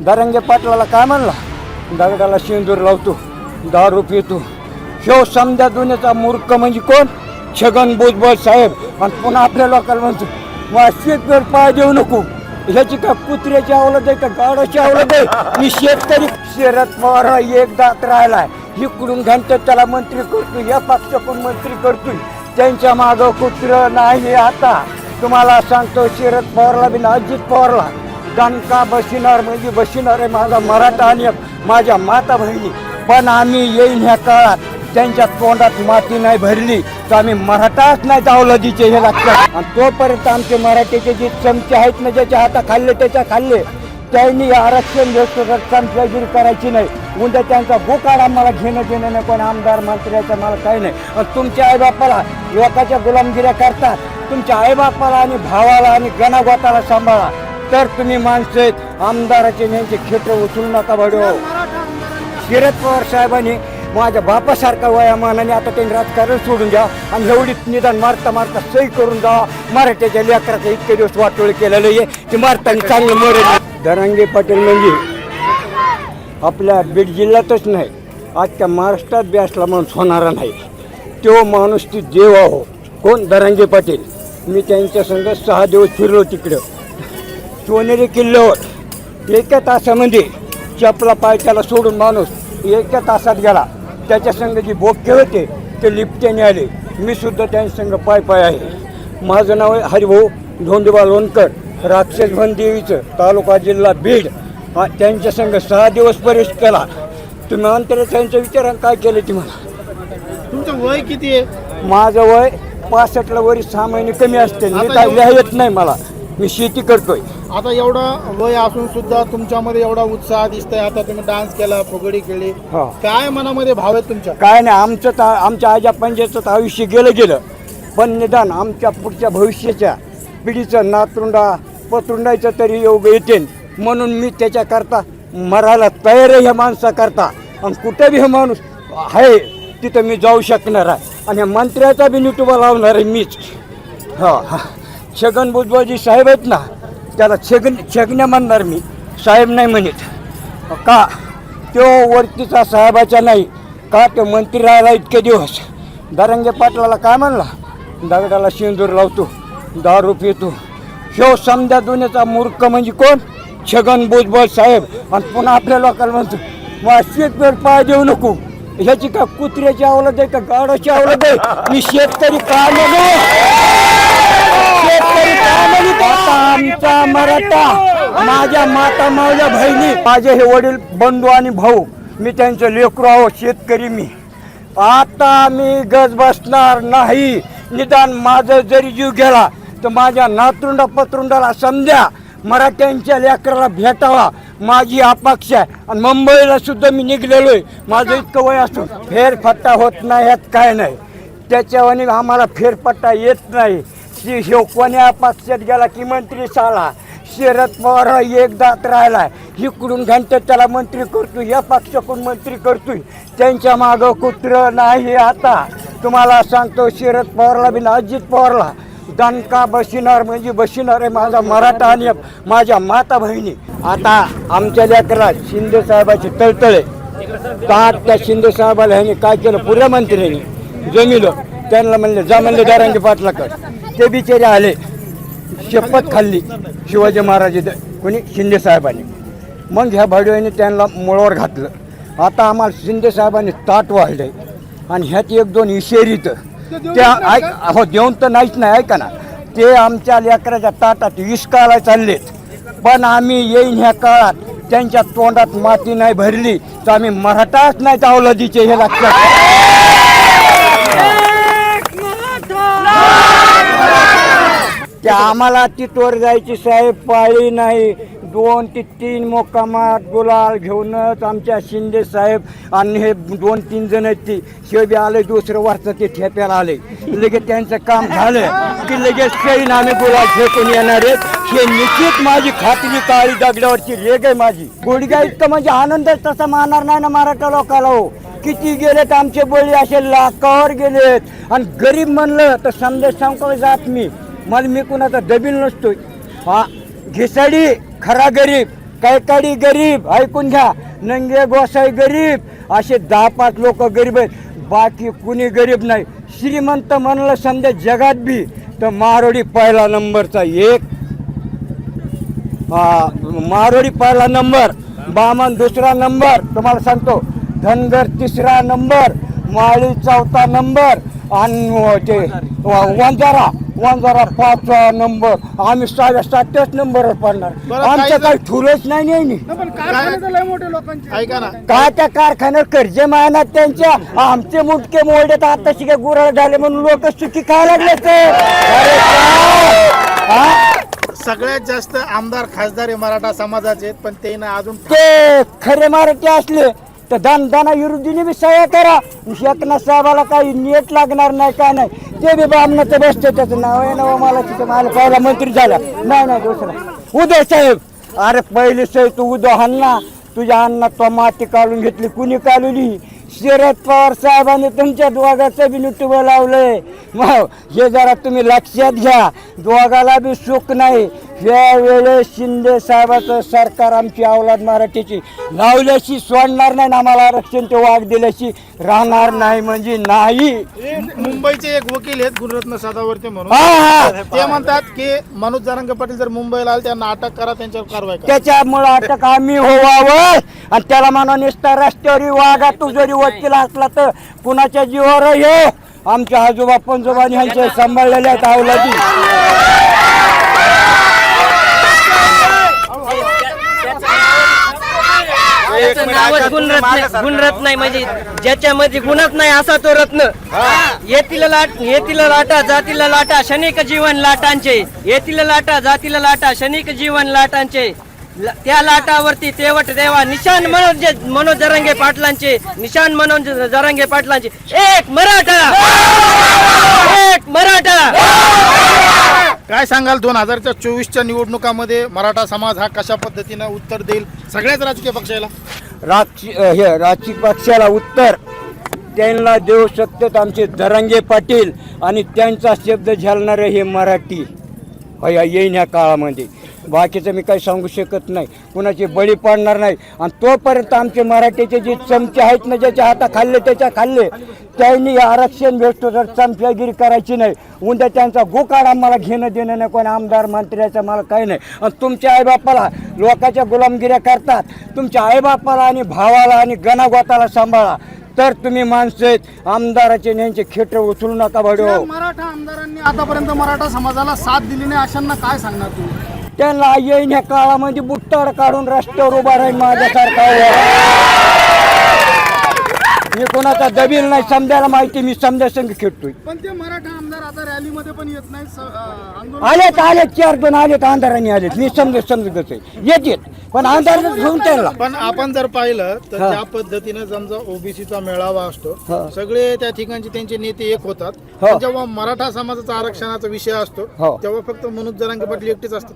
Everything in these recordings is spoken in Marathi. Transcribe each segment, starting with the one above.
दरंगे पाटलाला काय म्हणला? दगडाला शेंदूर लावतो दारू पितो. ह्यो समजा दुनियाचा मूर्ख म्हणजे कोण? छगन भुजबळ साहेब. आणि पुन्हा आपल्या लोकांना म्हणतो मग शेतकरी पाय देऊ नको. ह्याची का कुत्र्याची आवलत आहे का? गाडाची आवलत आहे. मी शेतकरी शरद पवार एकदा एक दात राहिलाय. इकडून घंटे त्याला मंत्री करतो या पक्षाकडून मंत्री करतोय. त्यांच्या मागं कुत्र नाही आता. तुम्हाला सांगतो शरद पवारला बिन अजित पवारला दणका बसिनार म्हणजे बसिनार आहे माझा मराठा आणि माझ्या माता बहिणी. पण आम्ही येईन ह्या काळात. त्यांच्या तोंडात माती नाही भरली. तर आम्ही मराठाच नाही दावलदीचे हे लागतात आणि तोपर्यंत आमचे मराठीचे जे चमचे आहेत ना ज्याच्या हाता खाल्ले त्याच्या खाल्ले. त्यांनी आरक्षण व्यवस्थेवर चमचागिरी करायची नाही. उद्या त्यांचा भूकाळ आम्हाला घेणं देणं नाही. कोण आमदार मंत्र्याचं मला काही नाही. आणि तुमच्या आईबापाला युवकाच्या गुलामगिऱ्या करतात तुमच्या आईबापाला आणि भावाला आणि गणागोताला सांभाळा. तर तुम्ही माणसं आहेत आमदाराचे त्यांचे खेटर उचलू नका बडो शरद पवार साहेबांनी माझ्या बापासारखा वयामानाने आता त्यांनी राजकारण सोडून द्या आणि एवढीच निदान मारता मारता सही करून जा. मराठ्याच्या लेकराचं इतके दिवस वाटोळ केलेलं आहे ते मारताना चांगलं मरेल दरांगे पाटील म्हणजे आपल्या बीड जिल्ह्यातच नाही आजच्या महाराष्ट्रात बी असला माणूस होणारा नाही. तो माणूस ती देव आहो. कोण? दरांगे पाटील. मी त्यांच्या संग सहा दिवस फिरलो तिकडं. सोनेरी किल्ल्यावर एका तासामध्ये चपला पाय त्याला सोडून माणूस एका तासात गेला. त्याच्या संग जी बोके होते ते लिफ्टने आले. मी सुद्धा त्यांच्या संग पाय पाय आहे. माझं नाव आहे हरिभाऊ धोंडीबा लोणकर राक्षसभन देवीचं तालुका जिल्हा बीड. हा त्यांच्या संग सहा दिवस प्रवेश केला. तुम्ही अंतर त्यांच्या विचारानं काय केलं तुम्हाला तुमचं वय किती आहे? माझं वय पासष्टला वरी सहा महिने कमी असते. मी काय लिहा येत नाही मला. मी शेती करतोय. आता एवढा वय असून सुद्धा तुमच्यामध्ये एवढा उत्साह दिसतोय. आता तुम्ही डान्स केला फुगडी खेळली. हा. काय मनामध्ये भाव आहेत तुमच्या? काय नाही आमचं तर आमच्या आजा पंजाचं तर आयुष्य गेलं गेलं. पण निदान आमच्या पुढच्या भविष्याच्या पिढीचं नातरुंडा पतरुंडायचं तरी योग येते. म्हणून मी त्याच्याकरता मरायला तयार आहे ह्या माणसाकरता. आणि कुठं बी हे माणूस आहे तिथं मी जाऊ शकणार आहे. आणि ह्या मंत्र्याचा बी निटुबा लावणार आहे मीच. हा हा. छगन भुजबळजी साहेब आहेत ना त्याला छगन छेगण्या म्हणणार मी. साहेब नाही म्हणत. का? तो वरतीचा साहेबाच्या नाही. का तो मंत्री राहिला इतके दिवस? दरंगे पाटलाला काय म्हणला? दगडाला शेंदूर लावतो दारू पितो. ह्यो समजा दुनियाचा मूर्ख म्हणजे कोण? छगन भुजबळ साहेब. आणि पुन्हा आपल्या लोकांना म्हणतो मग शेतकरी पाय देऊ नको. ह्याची का कुत्र्याची आवलत आहे का? गाडाची आवलत आहे. मी शेतकरी का नको शेतकरी का म्हणत आता आमचा मराठा माझ्या माता माझ्या बहिणी माझे हे वडील बंधू आणि भाऊ मी त्यांचे लेकरू आहो शेतकरी मी. आता मी गज बसणार नाही. निदान माझं जरी जीव गेला तर माझ्या नातरुंडा पतरुंडाला समजा मराठ्यांच्या लेकराला भेटावा माझी अपेक्षा आहे. आणि मुंबईला सुद्धा मी निघलेलो आहे. माझं इतकं वय असून फेरफट्टा होत नाही यात काय नाही. त्याच्यावानी आम्हाला फेरपट्टा येत नाही. शि- ह्यो कोण्या पक्षात गेला की मंत्री साला शरद पवार हा एक दात राहिलाय इकडून घंटे त्याला मंत्री करतोय या पक्षाकडून मंत्री करतोय. त्यांच्या मागं कुत्र नाही आता. तुम्हाला सांगतो शरद पवारला बिन अजित पवारला दणका बसिनार म्हणजे बसिनार आहे माझा मराठा आणि माझ्या माता बहिणी. आता आमच्या लेकरात शिंदे साहेबाचे तळतळे. का त्या शिंदे साहेबाला ह्याने काय केलं? पुऱ्या मंत्र्यांनी जमिलं. त्यांना म्हणले जा म्हणले दारांगे पाटलाकड. ते बिचारे आले. शपथ खाल्ली. शिवाजी महाराज कोणी शिंदे साहेबांनी. मग ह्या भाडव्याने त्यांना मुळावर घातलं. आता आम्हाला शिंदे साहेबांनी ताट वाढले आणि ह्यात एक दोन इशेरीत त्या ऐक हो देऊन तर नाहीच नाही ऐका ना. ते आमच्या लेकराच्या ताटात विस्कायला चाललेत. पण आम्ही येईन ह्या काळात. त्यांच्या तोंडात माती नाही भरली तर आम्ही मराठाच नाही तावलदीचे हे लक्षात ते आम्हाला तिथवर जायची साहेब पाळी नाही. दोन ते तीन मोकामात गुलाल घेऊनच आमच्या शिंदे साहेब आणि हे दोन तीन जण आहेत ती शेबी आले दुसरं वर्ष ते ठेप्याला आले. लगेच त्यांचं काम झालं की लगेच काही आम्ही गुलाल फेकून येणार आहेत. हे निश्चित माझी खात्री काळी दगडावरची रेग आहे माझी. गुडघ्या इतकं म्हणजे आनंदच तसा मारणार नाही ना मराठा लोकाला हो. किती गेलेत आमचे बळी असे लाखावर गेलेत. आणि गरीब म्हणलं तर संदेश सांगतो जात मी. मला मी कुणाचा दबील नसतोय. हा घिसाडी खरा गरीब कैकाडी गरीब ऐकून घ्या. नंगे गोसाई गरीब असे दहा पाच लोक गरीब आहेत. बाकी कुणी गरीब नाही. श्रीमंत म्हणलं समजा जगात बी तर मारोडी पहिला नंबरचा एक. हा, मारोडी पहिला नंबर. बामन दुसरा नंबर. तुम्हाला सांगतो धनगर तिसरा नंबर. माळी चौथा नंबर. आणि ते वंजारा. वंजारा पाचवा नंबर. आम्ही सहाव्या सातव्याच नंबरवर पडणार. बरं, आमचं काही काही ठुलच नाही नाही पण कारखाने तर लय मोठे लोकांचे. ऐका ना. काय त्या कारखान्यावर कर्ज मायनात त्यांच्या? आमचे मुटके मोडे तर आता शिके गुराळ झाले म्हणून लोक सुखी खायला लागले ते अरे काय? हा? सगळ्यात जास्त आमदार खासदार हे मराठा समाजाचे आहेत पण ते ना अजून ते खरे मराठी असले. तर दानदाना विरुद्धीने बी सह्या करा. एकनाथ साहेबाला काही नेट लागणार नाही काय नाही. ते बी बामणाचं बसते त्याचं नाव आहे ना हो, मला तिथं मला पहिला मंत्री झाला. नाही नाही दुसरा उदय साहेब अरे पहिले साहेब तू उदय हन्ना तुझ्या अण्णा तो माती काढून घेतली कुणी काढली? शरद पवार साहेबांनी तुमच्या दोघाचं बी नुटुबं लावलंय मग हे जरा तुम्ही लक्षात घ्या. दोघाला बी सुख नाही. या वेळेस शिंदे साहेबाचं सरकार आमची अवलाद मराठीची लावल्याशी सोडणार नाही आम्हाला आरक्षण ते वाघ दिल्याशी राहणार नाही म्हणजे नाही. मुंबईचे एक वकील आहेत गुणरत्न सदावर्ते म्हणून. हा हा. ते म्हणतात की मनोज जरांगे पाटील जर मुंबईला आले त्यांना अटक करा त्यांच्यावर कारवाई करा. त्याच्यामुळं अटक आम्ही होवावं. आणि त्याला म्हणा नुसता रस्त्यावर वागा तू जरी वकील असला तर कुणाच्या जीवावर ये आमच्या आजोबा पंजोबानी ह्यांचे सांभाळलेले आहेत अवलादी गुणरत्न नाही म्हणजे ज्याच्यामध्ये गुणच नाही असा तो रत्न. येतील लाट येतील लाटा जातील लाटा क्षणिक जीवन लाटांचे. येतील लाटा जातील लाटा क्षणिक जीवन लाटांचे. ल- त्या लाटावरती तेवट देवा निशान मनोज मनोज जरंगे पाटलांचे. निशान मनोज जरंगे पाटलांचे. एक मराठा! एक मराठा! काय सांगाल दोन हजारच्या चोवीसच्या निवडणुकामध्ये मराठा समाज हा कशा पद्धतीनं उत्तर देईल? सगळ्याच राजकीय पक्षाला. राजकी हे राजकीय पक्षाला उत्तर. त्यांना देऊ शकतात आमचे दरंगे पाटील आणि त्यांचा शब्द झालणारे हे मराठी. होय येईन ह्या काळामध्ये. बाकीचं मी काही सांगू शकत नाही. कुणाची बळी पडणार नाही. आणि तोपर्यंत आमचे मराठीचे जे चमचे आहेत ना ज्याच्या हाता खाल्ले त्याच्या खाल्ले त्यांनी आरक्षण भेटतो तर चमच्यागिरी करायची नाही. उद्या त्यांचा गोकाड आम्हाला घेणं देणं नाही कोणी आमदार मंत्र्याचं मला काही नाही. आणि तुमच्या आईबापाला लोकांच्या गुलामगिऱ्या करतात. तुमच्या आईबापाला आणि भावाला आणि गणागोताला सांभाळा. तर तुम्ही माणसं आहेत आमदाराचे यांचे खेटर उचलू नका भाडो. मराठा आमदारांनी आतापर्यंत मराठा समाजाला साथ दिली नाही अशांना काय सांगणार तुम्ही? त्यांना येईन ह्या काळामध्ये बुट्टाड काढून रस्त्यावर उभा राहील माझ्यासारखा. मी कोणाचा दबील नाही समजायला माहिती मी समजा संघ खेळतोय. पण ते मराठा आमदार आता रॅलीमध्ये पण येत नाही स- अं, आंदोलन आलेत आलेत चार दोन आलेत अंधाराने आलेत. मी समजत समजतच आहे. येतेत पण अंधारात घेऊन त्यांना. पण आपण जर पाहिलं तर हा. ज्या पद्धतीनं समजा ओबीसीचा मेळावा असतो. सगळे त्या ठिकाणचे त्यांचे नेते एक होतात. हो. पण जेव्हा मराठा समाजाचा आरक्षणाचा विषय असतो हो. तेव्हा फक्त मनोज जरांगे पाटील एकटेच असतात.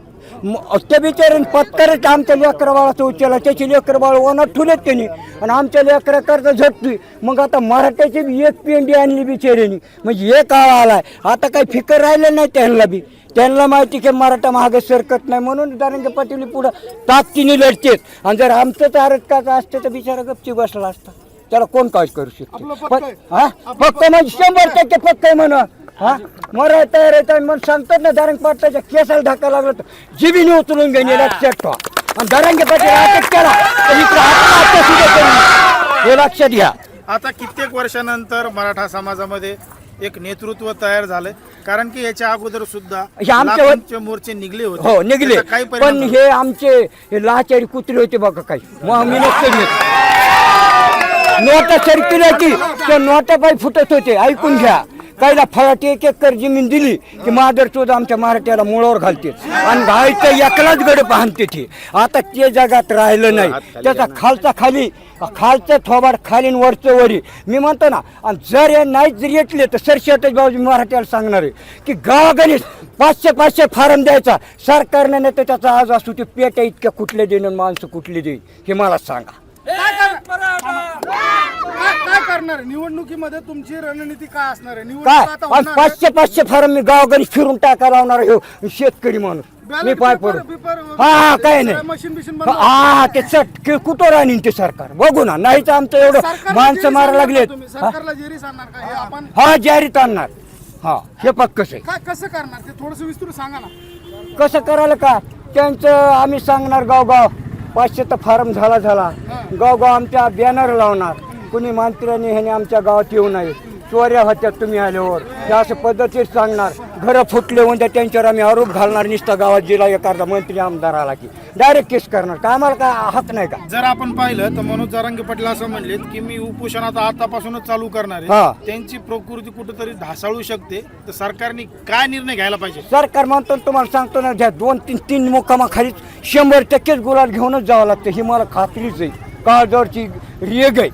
ते बिचारे पत्करच आमच्या लेकर बाळाचं उचलला. त्याची लेकर बाळ ओनात ठुलेत त्यांनी. आणि आमच्या लेकरा करता झटतोय मग आता मराठ्याची बी एक पेंडी आणली बिचाऱ्यानी म्हणजे हे काळ आलाय. आता काही फिकर राहिलं नाही त्यांना बी. त्यांना माहिती की मराठा मागे सरकत नाही म्हणून दारंगे पाटील पुढं ताकदीने लढतेत. आणि जर आमचंच आरक्षणाचं असतं तर बिचारा गपची बसला असता. त्याला कोण काय करू शकतो. हा? फक्त म्हणजे शंभर टक्के पक्क आहे म्हणून हा? मराय तयार येत म्हणून सांगतात ना दारंग पाटलाच्या केसाला ढाका लागलं तर जिबीने उचलून घेणे लक्षात ठेवा. आणि दारंगे पाटील अटक केला तर इकडे आत्महत्या सुद्धा करू. हे लक्षात घ्या. आता कित्येक वर्षानंतर मराठा समाजामध्ये एक नेतृत्व तयार झालंय. कारण की याच्या अगोदर सुद्धा हे आमच्या लाखांचे मोर्चे निघले होते. हो निघले. त्याचा काही पण परिणाम झाला? हे आमचे हे लाचारी कुत्रे होते बघा काही. मग मी नसते नोटा सरकी त्या नोटा पाय फुटत होते. ऐकून घ्या. काहीला फळाटी एक एकर जमीन दिली की मादर चोद आमच्या मराठ्याला मुळावर घालते आणि घायचं एकलाच गड पाहते ते. आता ते जगात राहिलं नाही. त्याचा खालचा खाली खालचं थोबाड खाली आणि वरचं वरी. मी म्हणतो ना आणि जर हे नाही जर येतले तर सरशेटच बाजू मराठ्याला सांगणार आहे की गावागणीच पाचशे पाचशे फारम द्यायचा. सरकारने नाही तर त्याचा आज असू ते पेट्या इतक्या कुठले देईन आणि माणसं कुठली देईन हे मला सांगा. काय काय करणार? निवडणुकीमध्ये तुमची रणनीती काय असणार आहे? निवडणूक काय? आता आज होणार आहे. पाचशे पाचशे फारम मी गावागणी फिरून टाका लावणार हो शेतकरी माणूस. मी पाय पडू. पेपर- हा हा काय नाही. मशीन बिशीन बनवा. हा ते चट कुठं राहणार ते सरकार? बघू ना. नाही तर आमचं एवढं सरकारला माणसं जेरीस मारा लागलेत. तुम्ही? हा? सरकारला जेरीस आणणार का? हे आपण हा आणणार. हा हे पक्कच आहे? काय कसं करणार? ते थोडस विस्तृत सांगा ना. कसं करायला का? त्यांचं आम्ही सांगणार गावगाव पाचशेचा फार्म झाला झाला. गावगाव आमच्या बॅनर लावणार. कुणी मंत्र्यांनी ह्याने आमच्या गावात येऊ नये. चोऱ्या होत्या तुम्ही आल्यावर. हे असं पद्धतीत सांगणार. घरं फुटले म्हणजे त्यांच्यावर आम्ही आरोप घालणार निसता गावात जिल्हा एखादा मंत्री आमदार आला की. डायरेक्ट केस करणार. का आम्हाला काय हक नाही का? जर आपण पाहिलं तर मनोज जरांगे पाटील असं म्हणलेत की मी उपोषण आता आतापासूनच चालू करणार हा. आहे त्यांची प्रकृती कुठेतरी ढासाळू शकते. तर सरकारने काय निर्णय घ्यायला पाहिजे? सरकार म्हणतो ना तुम्हाला सांगतो ना ज्या दोन तीन तीन मुक्कामाखालीच शंभर टक्केच गुलाल घेऊनच जावं लागतं. ही मला खात्रीच आहे. काळजावरची रेग आहे.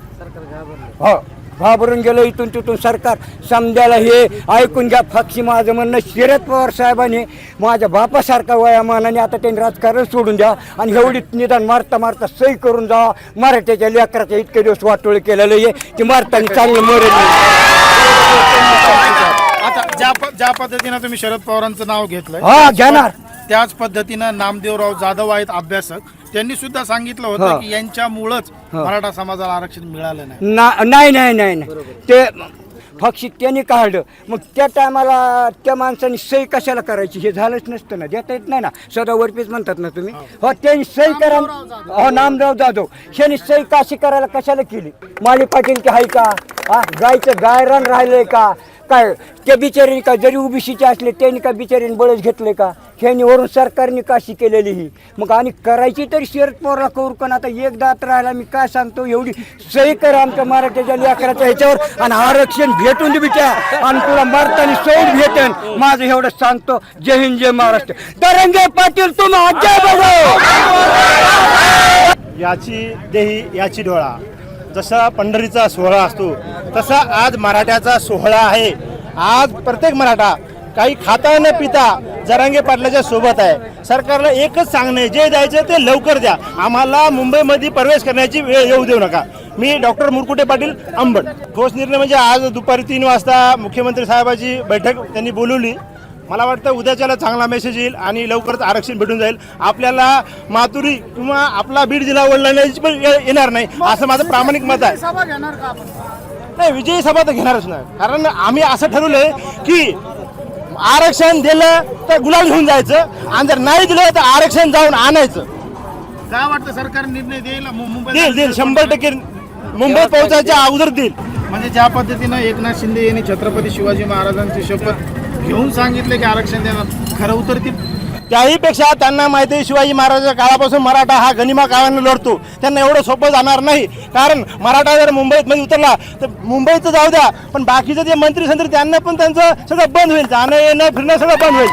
हो. घाबरून गेलं इथून तिथून सरकार. समजायला हे ऐकून घ्या. फाक्षी माझं म्हणणं शरद पवार साहेबांनी माझ्या बापासारखा वयामानाने आता त्यांनी राजकारण सोडून द्या आणि एवढी निदान मारता मारता सही करून जावा मराठ्याच्या लेकराच्या इतके दिवस वाटोळे केलेलं आहे की मारताना चांगलं मरेल आता ज्या ज्या पद्धतीनं तुम्ही शरद पवारांचं नाव घेतलंय हा घेणार. त्याच पद्धतीनं नामदेवराव जाधव आहेत अभ्यासक. त्यांनी सुद्धा सांगितलं हा. होतं की यांच्यामुळंच मराठा समाजाला आरक्षण मिळालं नाही. ना नाही नाही नाही नाही. ते पक्षी त्यांनी काढलं. मग त्या टायमाला त्या माणसाने सही कशाला करायची? हे झालंच नसतं ना. देता येत नाही ना. सदा वरपीच म्हणतात ना तुम्ही. हो. त्यांनी सही करा हो नामराव जाधव. ह्यांनी सही काशी करायला कशाला केली? माली पाटील की हाय का? हा गायचं गायरान राहिलंय का? काय त्या बिचारीने का जरी उबीसीचे असले त्यांनी का बिचारीने बळच घेतले का? ह्यांनी वरून सरकारने काशी केलेली ही. मग आणि करायची तरी शरद पवारला करू पण आता एक दात राहिला मी काय सांगतो एवढी सही करा आमच्या मराठ्याच्या लेकराच्या ह्याच्यावर आणि आरक्षण भेटून दे बिचार आणि तुला मारताना सौड भेटेन. माझं एवढं सांगतो. जय हिंद जय महाराष्ट्र. तरंगे पाटील तुम्ही याची देही याची डोळा. जसा पंढरीचा सोहळा असतो तसा आज मराठ्याचा सोहळा आहे. आज प्रत्येक मराठा काही खाता न पिता जरांगे पाटलाच्या सोबत आहे. सरकारला एकच सांगणं आहे जे द्यायचं ते लवकर द्या. आम्हाला मुंबईमध्ये प्रवेश करण्याची वेळ येऊ देऊ नका. मी डॉक्टर मुरकुटे पाटील अंबड. ठोस निर्णय म्हणजे आज दुपारी तीन वाजता मुख्यमंत्री साहेबाची बैठक त्यांनी बोलवली. मला वाटतं उद्याच्याला चांगला मेसेज येईल आणि लवकरच आरक्षण भेटून जाईल. आपल्याला माथुरी किंवा आपला बीड जिल्हा वळण्याची पण येणार नाही. असं माझं प्रामाणिक मत आहे. सभा घेणार का आपण? नाही विजयी सभा तर घेणारच नाही. कारण आम्ही असं ठरवलंय की आरक्षण दिलं तर गुलाल घेऊन जायचं आणि जर नाही दिलं तर आरक्षण जाऊन आणायचं. काय वाटतं सरकार निर्णय देईल? मु- देईल देईल. शंभर टक्के मुंबईत पोहोचायच्या अगोदर देईल. म्हणजे ज्या पद्धतीनं एकनाथ शिंदे यांनी छत्रपती शिवाजी महाराजांची शपथ घेऊन सांगितले की आरक्षण देणार. खरं उतरतील त्याहीपेक्षा त्यांना माहिती आहे शिवाजी महाराजांच्या काळापासून मराठा हा गनिमा काळानं लढतो. त्यांना एवढं सोपं जाणार नाही. कारण मराठा जर मुंबईत मध्ये उतरला तर मुंबईचं जाऊ द्या पण बाकीचे जे मंत्री संत्री त्यांना पण त्यांचं सगळं बंद होईल. जाणं येणं फिरणं सगळं बंद होईल.